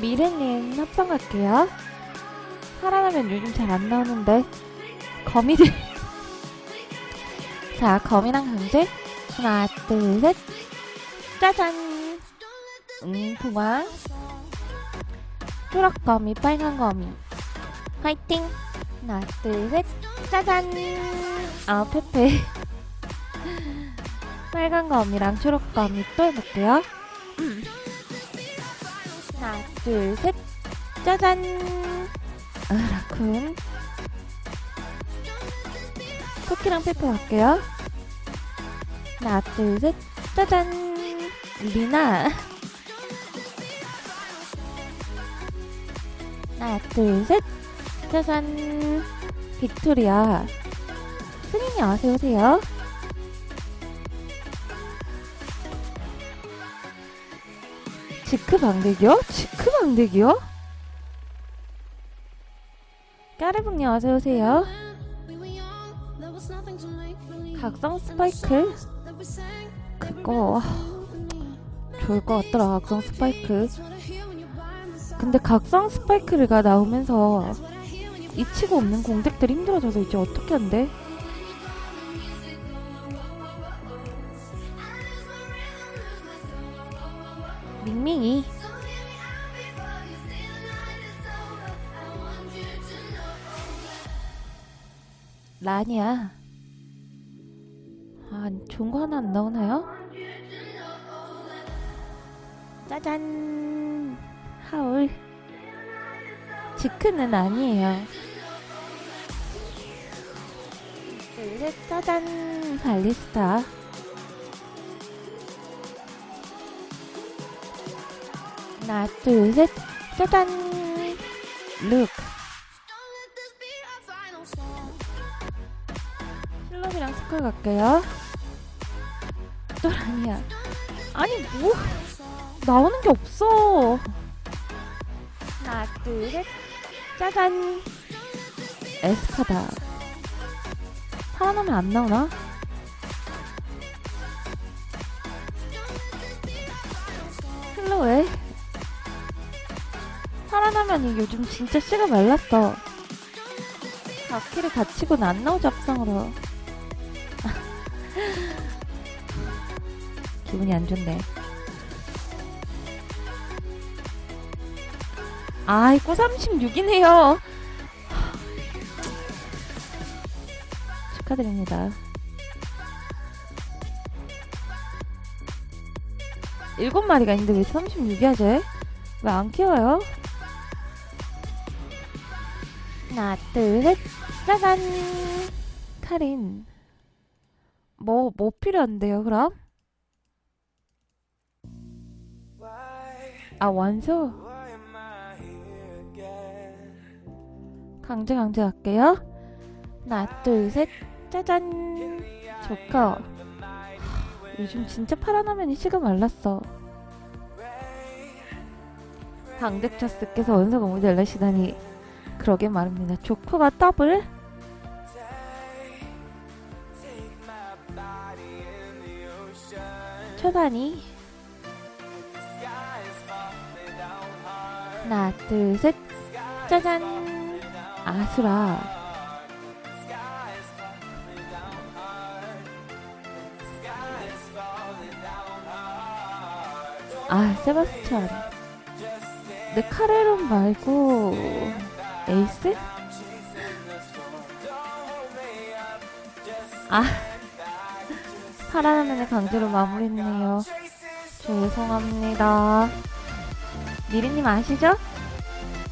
미래님 합성할게요. 살아나면 요즘 잘 안 나오는데 거미들. 자, 거미랑 강제. 하나, 둘, 셋. 짜잔. 음, 동화. 초록 거미, 빨간 거미. 화이팅. 하나, 둘, 셋. 짜잔. 아, 페페. 빨간 거미랑 초록 거미 또 해볼게요. 음. 하나, 둘, 셋. 짜잔. 아, 라쿤. 토끼랑 페페 갈게요. 하나, 둘, 셋. 짜잔. 리나. 하나, 둘, 셋. 짜잔. 빅토리아. 스님이 어서 오세요. 지크 방대기요? 지크 방대기요? 까르붕님 어서 오세요. 각성 스파이크 그거 좋을 것 같더라 각성 스파이크. 근데 각성 스파이크가 나오면서 이 치고 없는 공작들이 힘들어져서 이제 어떻게 한대? 밍밍이 라니야 아 좋은 거 하나 안 나오나요? 짜잔 하울 지크는 아니에요. 둘셋 짜잔 발리스타. 하나 둘셋 짜잔. 룩 실럽이랑 스쿨 갈게요. 또 아니야. 아니 뭐? 나오는 게 없어. 하나 둘 셋 짜잔. 에스카다. 살아나면 안 나오나? 힐로에? 살아나면 요즘 진짜 씨가 말랐어. 바퀴를 다치고는 안 나오지 합성으로. 기분이 안 좋네 아이고 36이네요 축하드립니다 일곱 마리가 있는데 왜 36이야 쟤? 왜 안 키워요? 하나 둘셋 짜잔 카린 뭐뭐 필요한데요 그럼? 아 원소? 강제 강제 할게요. 하나 둘 셋. 짜잔. 조커. 요즘 진짜 파란 화면이 시가 말랐어. 방백차스께서 원서가 모델라시다니. 그러게 말입니다. 조커가 더블? 초단이 하나 둘 셋. 짜잔 아수라 아 세바스찬 내 카레론 말고 에이스? 아 파란 화면에 강제로 마무리했네요 죄송합니다 미리님 아시죠?